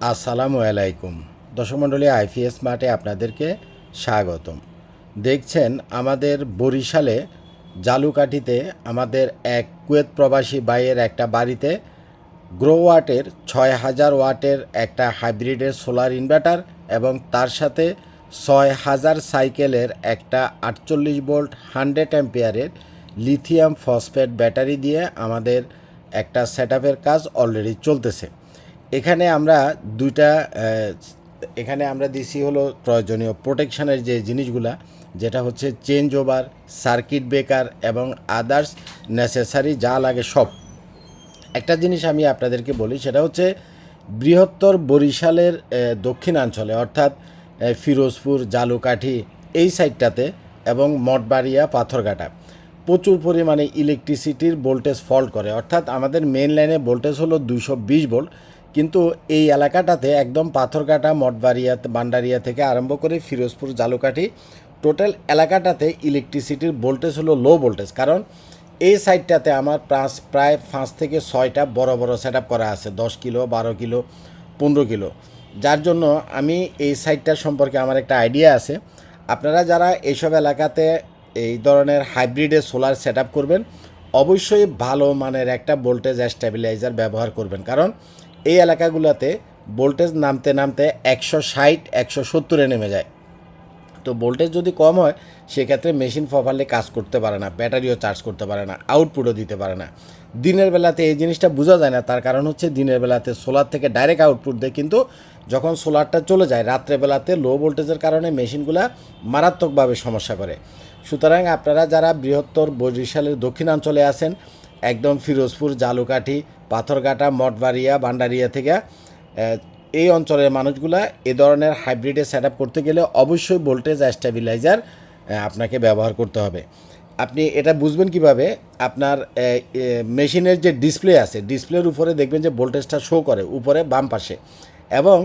আসসালামু আলাইকুম। দর্শকমণ্ডলী আইপিএস মাঠে আপনাদেরকে স্বাগতম। দেখছেন আমাদের বরিশালে জালুকাঠিতে আমাদের এক কুয়েত প্রবাসী ভাইয়ের একটা বাড়িতে গ্রো ওয়াটের ছয় হাজার ওয়াটের একটা হাইব্রিডের সোলার ইনভার্টার এবং তার সাথে ছয় হাজার সাইকেলের একটা আটচল্লিশ ভোল্ট হান্ড্রেড অ্যাম্পিয়ারের লিথিয়াম ফসফেট ব্যাটারি দিয়ে আমাদের একটা সেট কাজ অলরেডি চলতেছে। এখানে আমরা দুইটা এখানে আমরা দিছি হলো প্রয়োজনীয় প্রোটেকশনের যে জিনিসগুলা, যেটা হচ্ছে চেঞ্জ ওভার সার্কিট ব্রেকার এবং আদার্স নেসেসারি যা লাগে সব। একটা জিনিস আমি আপনাদেরকে বলি, সেটা হচ্ছে বৃহত্তর বরিশালের দক্ষিণাঞ্চলে, অর্থাৎ ফিরোজপুর, জালুকাঠি এই সাইডটাতে এবং মঠবাড়িয়া, পাথরঘাটা প্রচুর পরিমাণে ইলেকট্রিসিটির ভোল্টেজ ফল্ট করে। অর্থাৎ আমাদের মেন লাইনে ভোল্টেজ হলো দুশো বিশ ভোল্ট কিন্তু এই এলাকাটাতে একদম পাথরঘাটা মঠবাড়িয়া বান্ডারিয়া থেকে আরম্ভ করে ফিরোজপুর, জালুকাঠি, টোটাল এলাকাটাতে ইলেকট্রিসিটির ভোল্টেজ হলো লো ভোল্টেজ কারণ এই সাইডটাতে আমার প্রাস প্রায় পাঁচ থেকে ছয়টা বড় বড় সেট করা আছে। দশ কিলো, বারো কিলো, পনেরো কিলো। যার জন্য আমি এই সাইডটা সম্পর্কে আমার একটা আইডিয়া আছে। আপনারা যারা এইসব এলাকাতে এই ধরনের হাইব্রিডের সোলার সেট করবেন, অবশ্যই ভালো মানের একটা ভোল্টেজ স্ট্যাবিলাইজার ব্যবহার করবেন। কারণ এই এলাকাগুলোতে ভোল্টেজ নামতে নামতে একশো ষাট, একশো সত্তরে নেমে যায়। তো ভোল্টেজ যদি কম হয়, সেক্ষেত্রে মেশিন প্রপারলি কাজ করতে পারে না, ব্যাটারিও চার্জ করতে পারে না আউটপুটও দিতে পারে না। দিনের বেলাতে এই জিনিসটা বোঝা যায় না, তার কারণ হচ্ছে দিনের বেলাতে সোলার থেকে ডাইরেক্ট আউটপুট দেয়, কিন্তু যখন সোলারটা চলে যায় রাত্রেবেলাতে লো ভোল্টেজের কারণে মেশিনগুলা মারাত্মকভাবে সমস্যা করে। সুতরাং আপনারা যারা বৃহত্তর বরিশালের দক্ষিণাঞ্চলে আছেন, একদম ফিরোজপুর, জালুকাঠি পাথরঘাটা, মঠবাড়িয়া ভান্ডারিয়া থেকে এই অঞ্চলের মানুষগুলা এ ধরনের হাইব্রিডে সেট করতে গেলে অবশ্যই ভোল্টেজ স্ট্যাবিলাইজার আপনাকে ব্যবহার করতে হবে। আপনি এটা বুঝবেন কীভাবে? আপনার মেশিনের যে ডিসপ্লে আছে, ডিসপ্লের উপরে দেখবেন যে ভোল্টেজটা শো করে, উপরে, বাম পাশে। এবং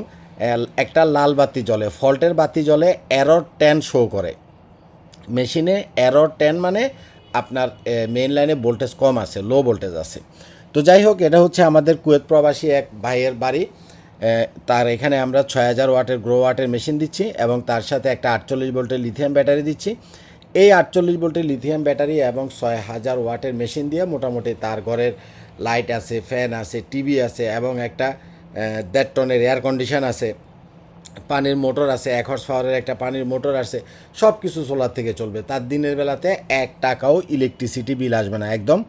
একটা লাল বাতি জ্বলে, ফল্টের বাতি জ্বলে, এরর টেন শো করে। মেশিনে এরর টেন মানে আপনার মেইন লাইনে ভোল্টেজ কম আছে লো ভোল্টেজ আছে। তো যাই হোক, এটা হচ্ছে আমাদের কুয়েত প্রবাসী এক ভাইয়ের বাড়ি। তার এখানে আমরা ছয় হাজার ওয়াটের গ্রো ওয়াটের মেশিন দিচ্ছি এবং তার সাথে একটা আটচল্লিশ ভোল্টের লিথিয়াম ব্যাটারি দিচ্ছি। এই আটচল্লিশ ভোল্টের লিথিয়াম ব্যাটারি এবং ছয় হাজার ওয়াটের মেশিন দিয়ে মোটামুটি তার ঘরের লাইট আছে, ফ্যান আছে, টিভি আছে এবং একটা দেড় টনের এয়ার কন্ডিশন আছে, পানির মোটর আছে, এক হর্স পাওয়ারের একটা পানির মোটর আছে সব কিছু সোলার থেকে চলবে। তার দিনের বেলাতে এক টাকাও ইলেকট্রিসিটি বিল আসবে না, একদম।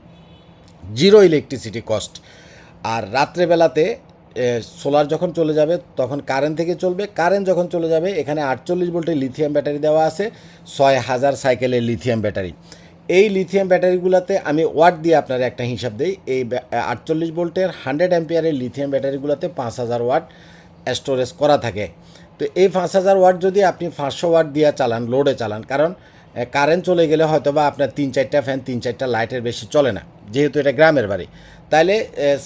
জিরো ইলেকট্রিসিটি কস্ট আর রাত্রেবেলাতে সোলার যখন চলে যাবে, তখন কারেন্ট থেকে চলবে। কারেন্ট যখন চলে যাবে, এখানে আটচল্লিশ ভোল্টের লিথিয়াম ব্যাটারি দেওয়া আছে, ছয় হাজার সাইকেলের লিথিয়াম ব্যাটারি এই লিথিয়াম ব্যাটারিগুলোতে আমি ওয়াট দিয়ে আপনার একটা হিসাব দিই। এই আটচল্লিশ ভোল্টের হান্ড্রেড অ্যাম্পিয়ারের লিথিয়াম ব্যাটারিগুলোতে পাঁচ হাজার ওয়াট স্টোরেজ করা থাকে। তো এই পাঁচ হাজার ওয়াট যদি আপনি পাঁচশো ওয়াট দিয়ে চালান লোডে চালান, কারণ কারেন্ট চলে গেলে হয়তো বা আপনার তিন চারটা ফ্যান তিন চারটা লাইটের বেশি চলে না। যেহেতু এটা গ্রামের বাড়ি। তাইলে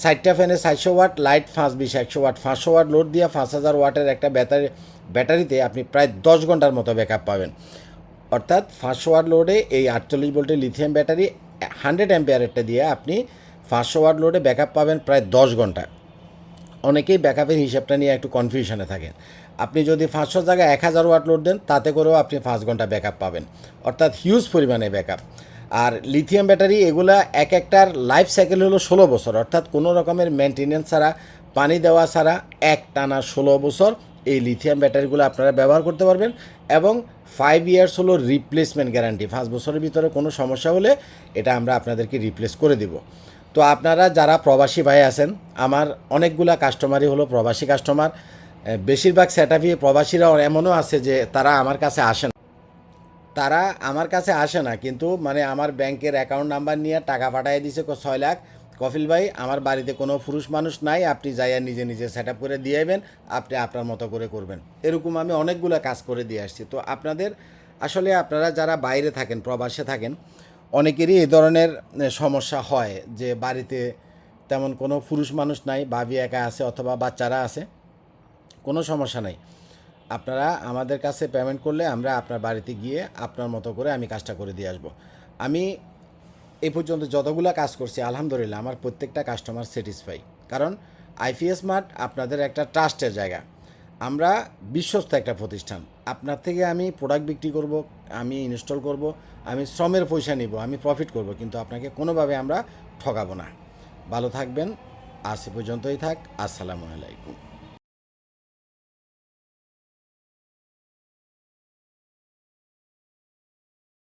ষাটটা ফ্যানে চারশো ওয়াট, লাইট পাঁচ বিশ একশো ওয়াট, পাঁচশো ওয়াট লোড দিয়ে পাঁচ হাজার ওয়াটের একটা ব্যাটারি, ব্যাটারিতে আপনি প্রায় দশ ঘণ্টার মতো ব্যাকআপ পাবেন। অর্থাৎ পাঁচশো ওয়াট লোডে এই আটচল্লিশ ভোল্টের লিথিয়াম ব্যাটারি হান্ড্রেড অ্যাম্পিয়ারেরটা দিয়ে আপনি পাঁচশো ওয়াট লোডে ব্যাকআপ পাবেন প্রায় দশ ঘণ্টা। অনেকেই ব্যাকআপের হিসাবটা নিয়ে একটু কনফিউশনে থাকেন। আপনি যদি পাঁচশো জায়গায় এক হাজার ওয়াট লোড দেন, তাতে করেও আপনি পাঁচ ঘণ্টা ব্যাকআপ পাবেন। অর্থাৎ হিউজ পরিমাণে ব্যাকআপ। আর লিথিয়াম ব্যাটারি এগুলা এক একটার লাইফ সাইকেল হলো ষোলো বছর। অর্থাৎ কোনো রকমের মেনটেনেন্স ছাড়া, পানি দেওয়া ছাড়া এক টানা ষোলো বছর এই লিথিয়াম ব্যাটারিগুলো আপনারা ব্যবহার করতে পারবেন এবং ফাইভ ইয়ার্স হলো রিপ্লেসমেন্ট গ্যারান্টি পাঁচ বছরের ভিতরে কোনো সমস্যা হলে এটা আমরা আপনাদেরকে রিপ্লেস করে দিব। তো আপনারা যারা প্রবাসী ভাই আছেন, আমার অনেকগুলা কাস্টমারই হলো প্রবাসী কাস্টমার বেশিরভাগ সেটাফি প্রবাসীরা এমনও আছে যে তারা আমার কাছে আসেন তারা আমার কাছে আসে না, কিন্তু মানে আমার ব্যাংকের অ্যাকাউন্ট নাম্বার নিয়ে টাকা পাঠিয়ে দিছে ছয় লাখ। কফিল ভাই, আমার বাড়িতে কোনো পুরুষ মানুষ নাই, আপনি যাইয়া নিজে নিজে সেট আপ করে দিয়ে যাবেন আপনি আপনার মতো করে করবেন। এরকম আমি অনেকগুলো কাজ করে দিয়ে আসছি। তো আপনাদের, আসলে আপনারা যারা বাইরে থাকেন, প্রবাসে থাকেন, অনেকেরই এই ধরনের সমস্যা হয় যে বাড়িতে তেমন কোনো পুরুষ মানুষ নাই, ভাবি একা আছে অথবা বাচ্চারা আছে, কোনো সমস্যা নাই। আপনারা আমাদের কাছে পেমেন্ট করলে আমরা আপনার বাড়িতে গিয়ে আপনার মতো করে আমি কাজটা করে দিয়ে আসব। আমি এ পর্যন্ত যতগুলা কাজ করছি, আলহামদুলিল্লাহ আমার প্রত্যেকটা কাস্টমার স্যাটিসফাই কারণ আইপিএস মার্ট আপনাদের একটা ট্রাস্টের জায়গা। আমরা বিশ্বস্ত একটা প্রতিষ্ঠান। আপনার থেকে আমি প্রোডাক্ট বিক্রি করব, আমি ইনস্টল করব, আমি শ্রমের পয়সা নিব, আমি প্রফিট করব, কিন্তু আপনাকে কোনোভাবে আমরা ঠকাবো না। ভালো থাকবেন, আজ পর্যন্তই থাক, আসসালামু আলাইকুম।